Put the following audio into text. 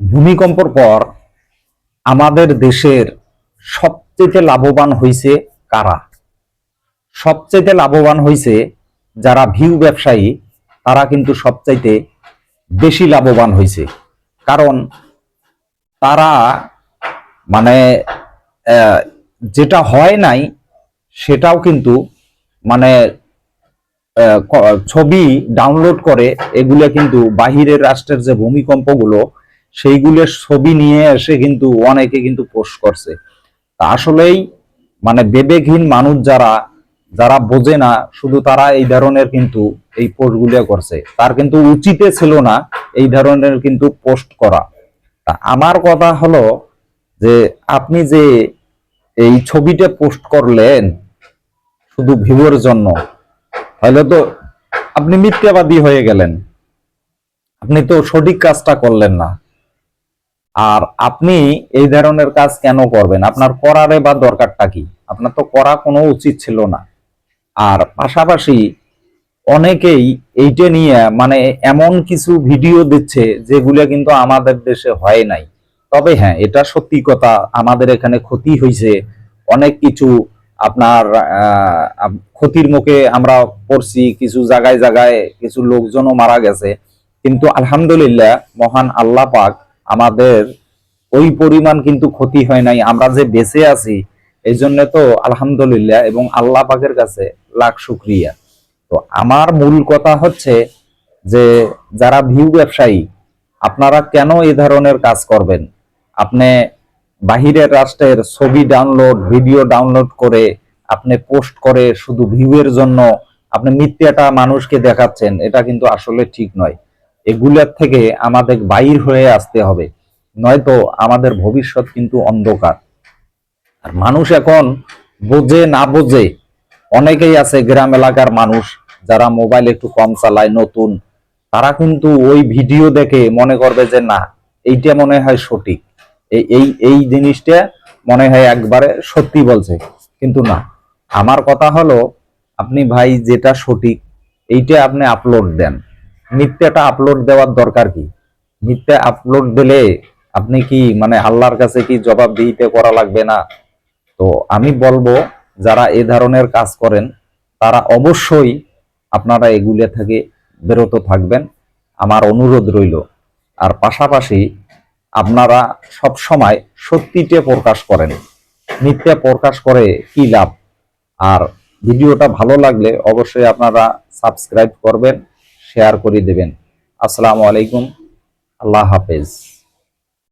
ভূমিকম্পর পর আমাদের দেশের সবচেয়ে লাভবান হইছে কারা? সবচেয়ে লাভবান হইছে যারা ভিউ ব্যবসায়ী, তারা কিন্তু সবচাইতে বেশি লাভবান হইছে। কারণ তারা মানে যেটা হয় নাই সেটাও কিন্তু মানে ছবি ডাউনলোড করে এগুলো কিন্তু বাহিরের রাষ্ট্রের যে ভূমিকম্পগুলো সেইগুলোর ছবি নিয়ে এসে কিন্তু অনেকে কিন্তু পোস্ট করছে। তা আসলেই মানে বিবেকহীন মানুষ যারা যারা বোঝে না, শুধু তারা এই ধরনের কিন্তু এই পোস্টগুলো করছে। তার কিন্তু উচিতে ছিল না এই ধরনের কিন্তু পোস্ট করা। তা আমার কথা হলো যে আপনি যে এই ছবিটা পোস্ট করলেন শুধু ভিউয়ের জন্য, তাহলে তো আপনি মিথ্যাবাদী হয়ে গেলেন। আপনি তো সঠিক কাজটা করলেন না। আর আপনি এই ধরনের কাজ কেন করবেন? আপনার করারে বা দরকারটা কি? আপনার তো করা কোনো উচিত ছিল না। আর পাশাপাশি অনেকেই এইটা নিয়ে মানে এমন কিছু ভিডিও দিচ্ছে যেগুলো কিন্তু আমাদের দেশে হয় নাই। তবে হ্যাঁ এটা সত্যি কথা, আমাদের এখানে ক্ষতি হয়েছে অনেক কিছু আপনার ক্ষতির মুখে আমরা পড়ছি, কিছু জায়গায় জায়গায় কিছু লোকজনও মারা গেছে। কিন্তু আলহামদুলিল্লাহ মহান আল্লাহ পাক আমাদের ওই পরিমাণ কিন্তু ক্ষতি হয় নাই। আমরা যে বেঁচে আছি, এই জন্য তো আলহামদুলিল্লাহ এবং আল্লাহ পাকের কাছে লাখ শুক্রিয়া। তো আমার মূল কথা হচ্ছে যে, যারা ভিউ ব্যবসায়ী, আপনারা কেন এই ধরনের কাজ করবেন? আপনি বাহিরের রাষ্ট্রের ছবি ডাউনলোড ভিডিও ডাউনলোড করে আপনি পোস্ট করে শুধু ভিউয়ের জন্য আপনি মিথ্যাটা মানুষকে দেখাচ্ছেন, এটা কিন্তু আসলে ঠিক নয়। এগুলোর থেকে আমাদের বাইর হয়ে আসতে হবে। নয়তো আমাদের ভবিষ্যৎ কিন্তু অন্ধকার। আর মানুষ এখন বোঝে না বোঝে, অনেকেই আছে গ্রাম এলাকার মানুষ যারা মোবাইল একটু কম চালায়, নতুন। তারা কিন্তু ওই ভিডিও দেখে মনে করবে যে, না, এইটা মনে হয় সঠিক। এই এই এই জিনিসটা মনে হয় একবারে সত্যি বলছে। কিন্তু না, আমার কথা হলো, আপনি ভাই যেটা সঠিক, এইটা আপনি আপলোড দেন। মিথ্যাটা আপলোড দেওয়ার দরকার কি? মিথ্যা আপলোড দিলে আপনি কি মানে আল্লাহর কাছে কি জবাব দিতে করা লাগবে না? তো আমি বলব, যারা এ ধরনের কাজ করেন, তারা অবশ্যই আপনারা এগুলো থেকে বিরত থাকবেন। আমার অনুরোধ রইল। আর পাশাপাশি আপনারা সব সময় সত্যিটা প্রকাশ করেন। মিথ্যা প্রকাশ করে কি লাভ? আর ভিডিওটা ভালো লাগলে অবশ্যই আপনারা সাবস্ক্রাইব করবেন। শেয়ার করে দেবেন। আসসালামু আলাইকুম। আল্লাহ হাফেজ।